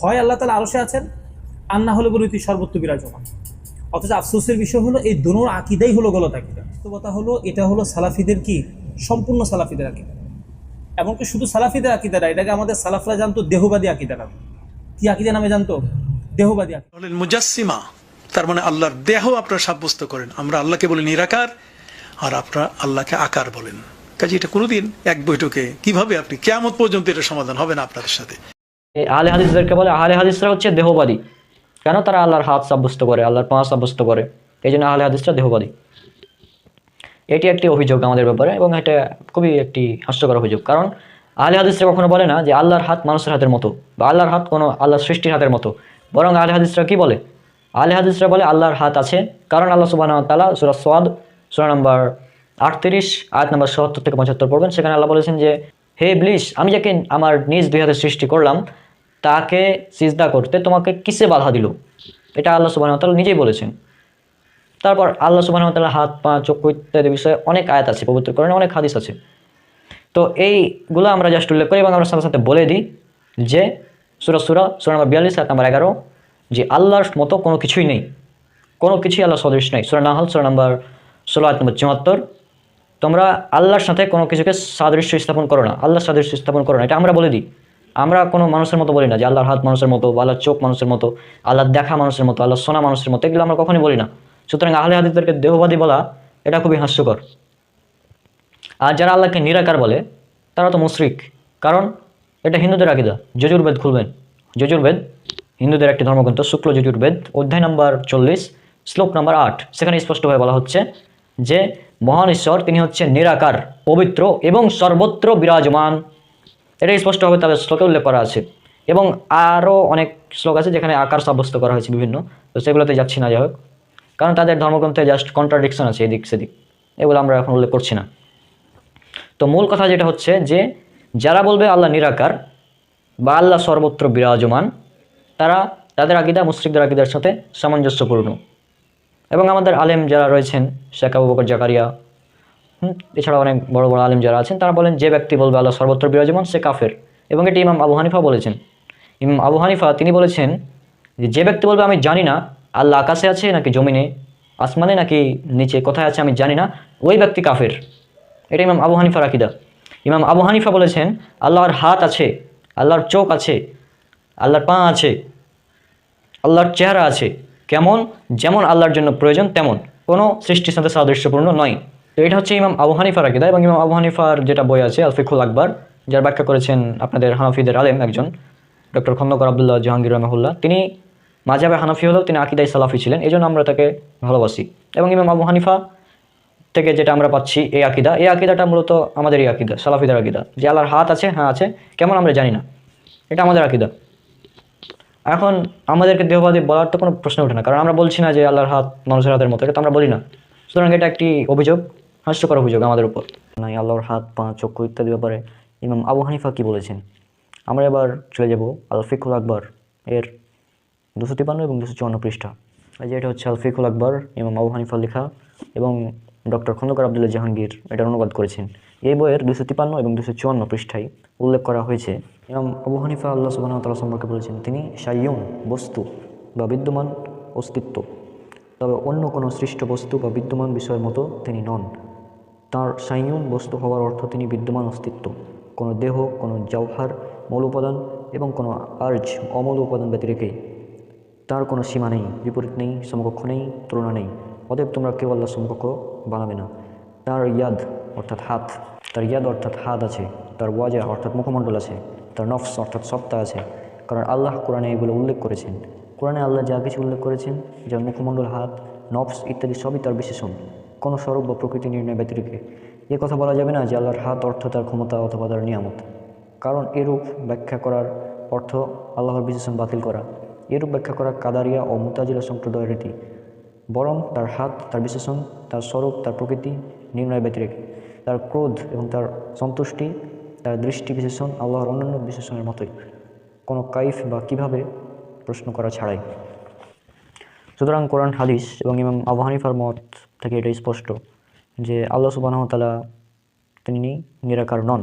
হয় আল্লাহ তালা আরশে আছেন, আর না হলে বলি তুই সর্বত্র বিরাজমান। অথচ আফসোসের বিষয় হলো, এই দোনোর আকিদাই হলো গলত আকিদা। বাস্তবতা হলো, এটা হলো সালাফিদের কি? সম্পূর্ণ সালাফিদের আকিদা। এমনকি শুধু সালাফিদের আকিদা না, এটাকে আমাদের সালাফরা জানতো দেহবাদী আকিদা নামে। কি আকিদা নামে জানতো? দেহবাদী হলেন মুজাসিমা তার মানে আল্লাহর দেহ আপনারা সাব্যস্ত করেন। আমরা আল্লাহকে বলি নিরাকার, আর আপনারা আল্লাহকে আকার বলেন। কাজে এটা কোনোদিন এক বৈঠকে কীভাবে আপনি কেয়ামত পর্যন্ত এটা সমাধান হবে না আপনাদের সাথে? এই আহলে হাদিসদেরকে বলে, আহলে হাদিসরা হচ্ছে দেহবাদী। কেন? তারা আল্লাহর হাত সাব্যস্ত করে, আল্লাহর পা সাব্যস্ত করে। এই জন্য আহলে হাদিসরা দেহবাদী। এটি একটি অভিযোগ আমাদের ব্যাপারে এবং এটা খুবই একটি হাস্যকর অভিযোগ। কারণ আহলে হাদিসরা কখনো বলে না যে, আল্লাহর হাত মানুষের হাতের মতো বা আল্লাহর হাত কোনো আল্লাহর সৃষ্টির হাতের মতো। বরং আহলে হাদিসরা কি বলে? আহলে হাদিসরা বলে, আল্লাহর হাত আছে। কারণ আল্লাহ সুবাহ তালা সুরা সোয়াদ সুরা নম্বর আটত্রিশ, আয়াত নম্বর সত্তর থেকে পঁচাত্তর পড়বেন। সেখানে আল্লাহ বলেছেন যে, হে ব্লিশ আমি যাকে আমার নিজ দুই হাতে সৃষ্টি করলাম তাকে সিজদা করতে তোমাকে কিসে বাধা দিল? এটা আল্লাহ সুবাহ তালা নিজেই বলেছেন। তারপর আল্লাহ সুবাহ তালা হাত, পা চক্ষু ইত্যাদি বিষয়ে অনেক আয়াত আছে, পবিত্র করণে অনেক হাদিস আছে। তো এইগুলো আমরা জাস্ট উল্লেখ করি এবং আমরা সাথে সাথে বলে দিই যে সুরা সুরা সুরা নম্বর বিয়াল্লিশ, সাত নম্বর এগারো, যে আল্লাহর মতো কোনো কিছুই নেই। কোনো কিছুই আল্লাহ সদৃশ নেই। সুরা নাহল, সুরা নম্বর ষোলো আট নম্বর চুয়াত্তর। তোমরা আল্লাহর সাথে কোনো কিছুকে সাদৃশ্য স্থাপন করো না। আল্লাহ সাদৃশ্য স্থাপন করো না। এটা আমরা বলে দিই। আমরা কোনো মানুষের মতো বলি না যে আল্লাহর হাত মানুষের মতো বা আল্লাহর চোখ মানুষের মতো, আল্লাহর দেখা মানুষের মতো আল্লাহ সোনা মানুষের মতো, এগুলো আমরা কখনই বলি না। সুতরাং আহলে হাদিসদেরকে দেহবাদী বলা, এটা খুবই হাস্যকর। আর যারা আল্লাহকে নিরাকার বলে, তারা তো মুশরিক। কারণ এটা হিন্দুদের আকিদা, যজুর্বেদ খুলবেন। যজুর্বেদ, হিন্দুদের একটি ধর্মগ্রন্থ, শুক্ল যজুর্বেদ, অধ্যায় নম্বর চল্লিশ, শ্লোক নম্বর আট। সেখানে স্পষ্টভাবে বলা হচ্ছে যে, মহান ঈশ্বর, তিনি হচ্ছে নিরাকার, পবিত্র এবং সর্বত্র বিরাজমান। এটা স্পষ্টভাবে তাদের শ্লোকে উল্লেখ করা আছে। এবং আরও অনেক শ্লোক আছে যেখানে আকার সাব্যস্ত করা হয়েছে বিভিন্ন। তো সেগুলোতে যাচ্ছি না যাই হোক কারণ তাদের ধর্মগ্রন্থে জাস্ট কন্ট্রাডিকশন আছে এদিক সেদিক। এগুলো আমরা এখন উল্লেখ করছি না। তো মূল কথা যেটা হচ্ছে যে, যারা বলবে আল্লাহ নিরাকার বা আল্লাহ সর্বত্র বিরাজমান, তারা তাদের আকিদা মুশ্রিকদের আকিদার সাথে সামঞ্জস্যপূর্ণ। এবং আমাদের আলেম যারা রয়েছেন, শেখ আবু বকর জাকারিয়া এছাড়া অনেক বড় বড় আলেম যারা আছেন, তারা বলেন যে ব্যক্তি বলবে আল্লাহ সর্বত্র বিরাজমান, সে কাফের। এবং এটি ইমাম আবু হানিফা বলেছেন। ইমাম আবু হানিফা তিনি বলেছেন যে যে ব্যক্তি বলবে আমি জানি না, আল্লাহ আকাশে আছে নাকি জমিনে, আসমানে নাকি নিচে, কোথায় আছে আমি জানি না, ওই ব্যক্তি কাফের। এটা ইমাম আবু হানিফার আকিদা। ইমাম আবু হানিফা বলেছেন, আল্লাহর হাত আছে, আল্লাহর চোখ আছে, আল্লাহর পা আছে, আল্লাহর চেহারা আছে। কেমন? যেমন আল্লাহর জন্য প্রয়োজন, তেমন। কোনো সৃষ্টির সাথে সাদৃশ্যপূর্ণ নয়। তো এটা হচ্ছে ইমাম আবু হানিফার আকিদা এবং ইমাম আবু হানিফার যেটা বই আছে আলফিকুল আকবর, যার ব্যাখ্যা করেছেন আপনাদের হানাফিদের আলেম একজন, ডক্টর খন্দকর আবদুল্লাহ জাহাঙ্গীর রহমহুল্লাহ। তিনি মাঝাবে হানাফি হলেও তিনি আকিদাই সালাফি ছিলেন, এই জন্য আমরা তাকে ভালোবাসি। এবং ইমাম আবু হানিফা থেকে যেটা আমরা পাচ্ছি এই আকিদা, এই আকিদাটা মূলত আমাদের এই আকিদা, সালাফিদের আকিদা। যে আল্লাহর হাত আছে হ্যাঁ আছে, কেমন আমরা জানি না। এটা আমাদের আকিদা। এখন আমাদেরকে দেহবাদী বলার তো কোনো প্রশ্ন ওঠে না, কারণ আমরা বলছি না যে আল্লাহর হাত মানুষের হাতের মতো, এটা তো আমরা বলি না। সুতরাং এটা একটি অভিযোগ। হাস্যকর অভিযোগ আমাদের উপর। নাই, আল্লাহর হাত, পা চক্ষু ইত্যাদি ব্যাপারে ইমাম আবু হানিফা কি বলেছেন? আমরা এবার চলে যাব আল ফিকুল আকবর এর দুশো তিপান্ন এবং দুশো চুয়ান্ন পৃষ্ঠা। এই যে এটা হচ্ছে আল ফিকুল আকবর, ইমাম আবু হানিফা লেখা এবং ডক্টর খন্দকার আবদুল্লাহ জাহাঙ্গীর এটার অনুবাদ করেছেন। এই বইয়ের দুশো তিপান্ন এবং দুশো চুয়ান্ন পৃষ্ঠায় উল্লেখ করা হয়েছে, ইমাম আবু হানিফা আল্লাহ সুবাহ তালা সম্পর্কে বলেছেন, তিনি সাইয়ুম বস্তু বা বিদ্যমান অস্তিত্ব। তবে অন্য কোনো সৃষ্ট বস্তু বা বিদ্যমান বিষয়ের মতো তিনি নন। তার সাইয়ুম বস্তু হওয়ার অর্থ তিনি বিদ্যমান অস্তিত্ব। কোনো দেহ, কোনো জওহার, মৌল উপাদান এবং কোনো আর্জ অমৌল উপাদান ব্যতিরেকে তার কোনো সীমা নেই, বিপরীত নেই, সমকক্ষ নেই, তুলনা নেই। অতএব তোমরা কেউ আল্লাহ সমকক্ষ বানাবে না। তার ইয়াদ, অর্থাৎ হাত, তার ইয়াদ, অর্থাৎ হাত আছে। তার ওয়াজা, অর্থাৎ মুখমণ্ডল আছে। তার নফস, অর্থাৎ সত্তা আছে। কারণ আল্লাহ কোরআনে এগুলো উল্লেখ করেছেন। কোরআনে আল্লাহ যা কিছু উল্লেখ করেছেন, যেমন মুখমণ্ডল, হাত, নফস ইত্যাদি সবই তার বিশেষণ। কোনো স্বরূপ বা প্রকৃতি নির্ণয় ব্যতিরেকে এ কথা বলা যাবে না যে আল্লাহর হাত, অর্থ, তার ক্ষমতা অথবা তার নিয়ামত। কারণ এরূপ ব্যাখ্যা করার অর্থ আল্লাহর বিশেষণ বাতিল করা। এরূপ ব্যাখ্যা করা কাদারিয়া ও মুতাজিলা সম্প্রদায়ের রীতি বরং তার হাত, তার বিশেষণ তার স্বরূপ, তার প্রকৃতি নির্ণয় ব্যতিরেক তার ক্রোধ এবং তার সন্তুষ্টি, তার দৃষ্টি বিশেষণ আল্লাহর অন্যান্য বিশেষণের মতোই। কোনো কাইফ বা কীভাবে প্রশ্ন করা ছাড়াই। সুতরাং কোরআন, হাদিস এবং ইমাম আবু হানিফার মত থেকে এটাই স্পষ্ট যে আল্লাহ সুবাহ তালা তিনি নিরাকার নন।